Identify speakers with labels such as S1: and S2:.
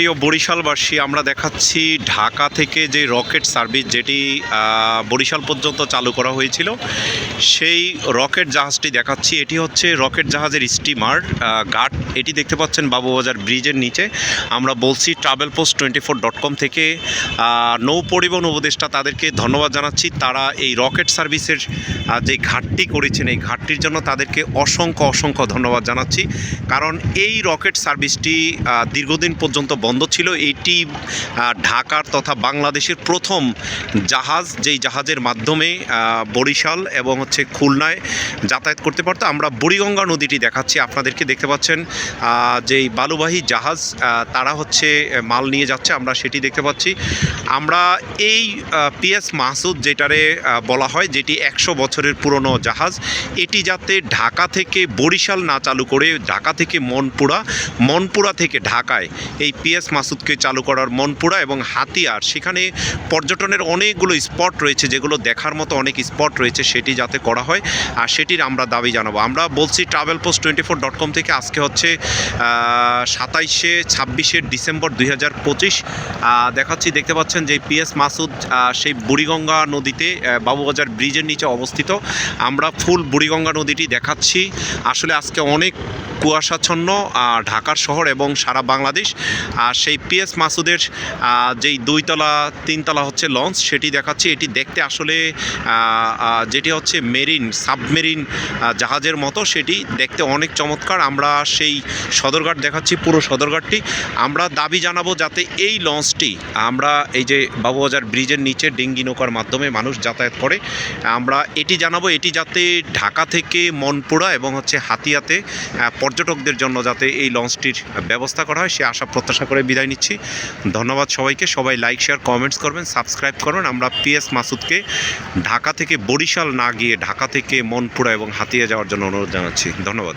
S1: প্রিয় বরিশালবাসী, আমরা দেখাচ্ছি ঢাকা থেকে যে রকেট সার্ভিস যেটি বরিশাল পর্যন্ত চালু করা হয়েছিল, সেই রকেট জাহাজটি দেখাচ্ছি। এটি হচ্ছে রকেট জাহাজের স্টিমার গার্ড। এটি দেখতে পাচ্ছেন বাবুবাজার ব্রিজের নিচে। আমরা বলছি travel post twenty four dot com থেকে নৌ পরিবহন উপদেষ্টা তাদেরকে ধন্যবাদ জানাচ্ছি। তারা এই রকেট সার্ভিসের যে ঘাটটি করেছেন, এই ঘাটটির জন্য তাদেরকে অসংখ্য অসংখ্য ধন্যবাদ জানাচ্ছি। কারণ এই রকেট সার্ভিসটি দীর্ঘদিন পর্যন্ত বন্ধ ছিল। এটি ঢাকার তথা বাংলাদেশের প্রথম জাহাজ যেই জাহাজের মাধ্যমে বরিশাল এবং হচ্ছে খুলনায় যাতায়াত করতে পারতো। আমরা বুড়িগঙ্গা নদীটি দেখাচ্ছি। আপনাদেরকে দেখতে পাচ্ছেন যেই বালুবাহী জাহাজ তারা হচ্ছে মাল নিয়ে যাচ্ছে, আমরা সেটি দেখতে পাচ্ছি। আমরা এই পিএস মাহসুদ যেটারে বলা হয়, যেটি একশো বছরের পুরনো জাহাজ, এটি যাতে ঢাকা থেকে বরিশাল না চালু করে, ঢাকা থেকে মনপুরা মনপুরা থেকে ঢাকায় এই পিএস মাসুদকে চালু করার মনপুরা এবং হাতিয়ার। সেখানে পর্যটনের অনেকগুলো স্পট রয়েছে যেগুলো দেখার মতো অনেক স্পট রয়েছে, সেটি যাতে করা হয়, আর সেটির আমরা দাবি জানাব। আমরা বলছি travel post twenty four dot com থেকে আজকে হচ্ছে সাতাইশে ছাব্বিশে ডিসেম্বর দুই হাজার পঁচিশ দেখাচ্ছি, দেখতে পাচ্ছেন যে পিএস মাসুদ সেই বুড়িগঙ্গা নদীতে বাবুবাজার ব্রিজের নিচে অবস্থিত। আমরা ফুল বুড়িগঙ্গা নদীটি দেখাচ্ছি। আসলে আজকে অনেক কুয়াশাচ্ছন্ন ঢাকার শহর এবং সারা বাংলাদেশ। আর সেই পিএস মাসুদের যেই দুইতলা, তিনতলা হচ্ছে লঞ্চ, সেটি দেখাচ্ছি। এটি দেখতে আসলে যেটি হচ্ছে মেরিন, সাবমেরিন জাহাজের মতো, সেটি দেখতে অনেক চমৎকার। আমরা সেই সদরঘাট দেখাচ্ছি, পুরো সদরঘাটটি। আমরা দাবি জানাব যাতে এই লঞ্চটি, আমরা এই যে বাবুবাজার ব্রিজের নিচে ডেঙ্গি নৌকার মাধ্যমে মানুষ যাতায়াত করে, আমরা এটি জানাব। এটি যাতে ঢাকা থেকে মনপুরা এবং হচ্ছে হাতিয়াতে পর্যটকদের জন্য যাতে এই লঞ্চটির ব্যবস্থা করা হয়, সে আশা প্রত্যাশা করে বিদায় নিচ্ছি। ধন্যবাদ সবাইকে। সবাই লাইক শেয়ার কমেন্টস করবেন সাবস্ক্রাইব করবেন। আমরা পিএস মাসুদকে ঢাকা থেকে বরিশাল না গিয়ে ঢাকা থেকে মনপুরা এবং হাতিয়া যাওয়ার জন্য অনুরোধ জানাচ্ছি। ধন্যবাদ।